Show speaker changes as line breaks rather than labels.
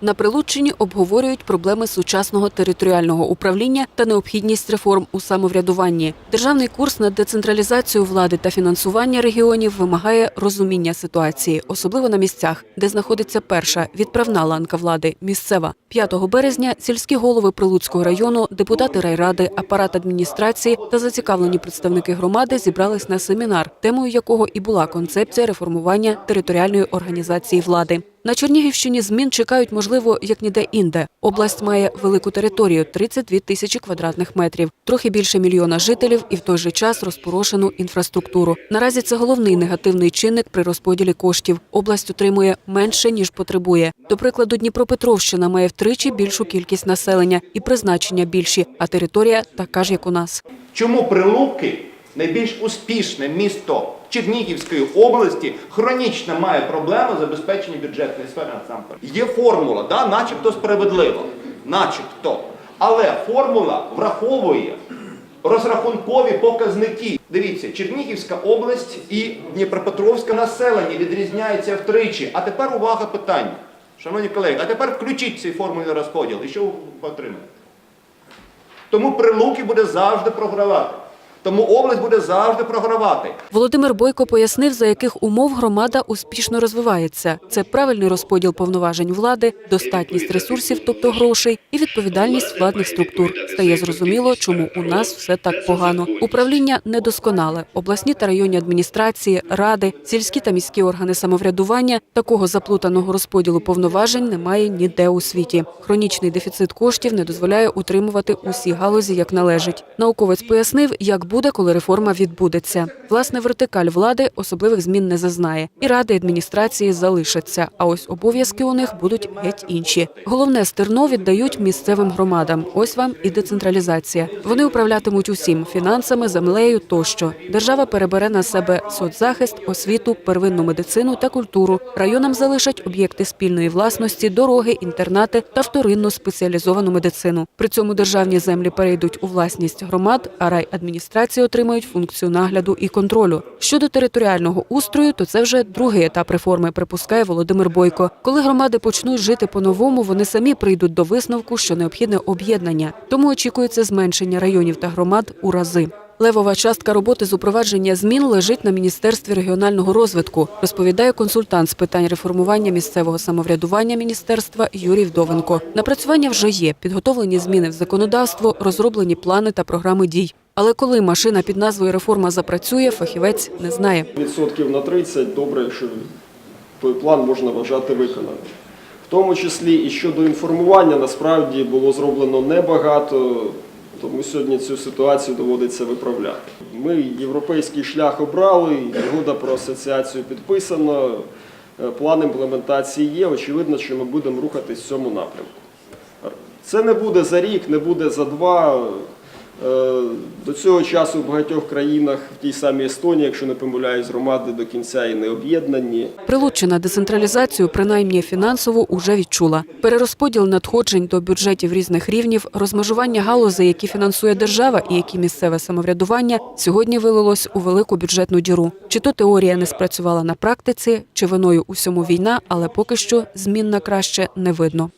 На Прилуччині обговорюють проблеми сучасного територіального управління та необхідність реформ у самоврядуванні. Державний курс на децентралізацію влади та фінансування регіонів вимагає розуміння ситуації, особливо на місцях, де знаходиться перша відправна ланка влади місцева. 5 березня сільські голови Прилуцького району, депутати райради, апарат адміністрації та зацікавлені представники громади зібрались на семінар, темою якого і була концепція реформування територіальної організації влади. На Чернігівщині змін чекають, можливо, як ніде інде. Область має велику територію 32 тисячі квадратних метрів, трохи більше мільйона жителів і в той же час розпорошену інфраструктуру. Наразі це головний негативний чинник при розподілі коштів. Область отримує менше ніж потребує. До прикладу, Дніпропетровщина має втричі більшу кількість населення і призначення більші, а територія така ж, як у нас.
Чому Прилуки найбільш успішне місто Чернігівської області хронічно має проблеми забезпечення бюджетної сфери насамперед? Є формула, да, начебто справедливо, начебто. Але формула враховує розрахункові показники. Дивіться, Чернігівська область і Дніпропетровське населення відрізняються втричі. А тепер увага питання. Шановні колеги, а тепер включіть цей формульний розподіл. І що ви отримаєте? Тому Прилуки буде завжди програвати. Тому область буде завжди програвати.
Володимир Бойко пояснив, за яких умов громада успішно розвивається. Це правильний розподіл повноважень влади, достатність ресурсів, тобто грошей, і відповідальність владних структур. Стає зрозуміло, чому у нас все так погано. Управління недосконале. Обласні та районні адміністрації, ради, сільські та міські органи самоврядування такого заплутаного розподілу повноважень немає ніде у світі. Хронічний дефіцит коштів не дозволяє утримувати усі галузі як належить. Науковець пояснив, як буде, коли реформа відбудеться. Власне, вертикаль влади особливих змін не зазнає, і ради адміністрації залишаться. А ось обов'язки у них будуть геть інші. Головне стерно віддають місцевим громадам. Ось вам і децентралізація. Вони управлятимуть усім фінансами, землею тощо. Держава перебере на себе соцзахист, освіту, первинну медицину та культуру. Районам залишать об'єкти спільної власності, дороги, інтернати та вторинну спеціалізовану медицину. При цьому державні землі перейдуть у власність громад, а райадміністрації отримають функцію нагляду і контролю. Щодо територіального устрою, то це вже другий етап реформи, припускає Володимир Бойко. Коли громади почнуть жити по-новому, вони самі прийдуть до висновку, що необхідне об'єднання. Тому очікується зменшення районів та громад у рази. Левова частка роботи з упровадження змін лежить на міністерстві регіонального розвитку, розповідає консультант з питань реформування місцевого самоврядування міністерства Юрій Вдовенко. Напрацювання вже є, підготовлені зміни в законодавство, розроблені плани та програми дій. Але коли машина під назвою реформа запрацює, фахівець не знає.
відсотків на 30 добре, якщо той план можна вважати виконаним. В тому числі і щодо інформування насправді було зроблено небагато, тому сьогодні цю ситуацію доводиться виправляти. Ми європейський шлях обрали, угода про асоціацію підписано, е, план імплементації є. Очевидно, що ми будемо рухатись в цьому напрямку. Це не буде за рік, не буде за два. Е, До цього часу в багатьох країнах, в тій самій Естонії, якщо не помиляюсь, громади до кінця і не об'єднані.
Прилуччина децентралізацію, принаймні фінансово, уже відчула. Перерозподіл надходжень до бюджетів різних рівнів, розмежування галузей, які фінансує держава і які місцеве самоврядування, сьогодні вилилось у велику бюджетну діру. Чи то теорія не спрацювала на практиці, чи виною усьому війна, але поки що змін на краще не видно.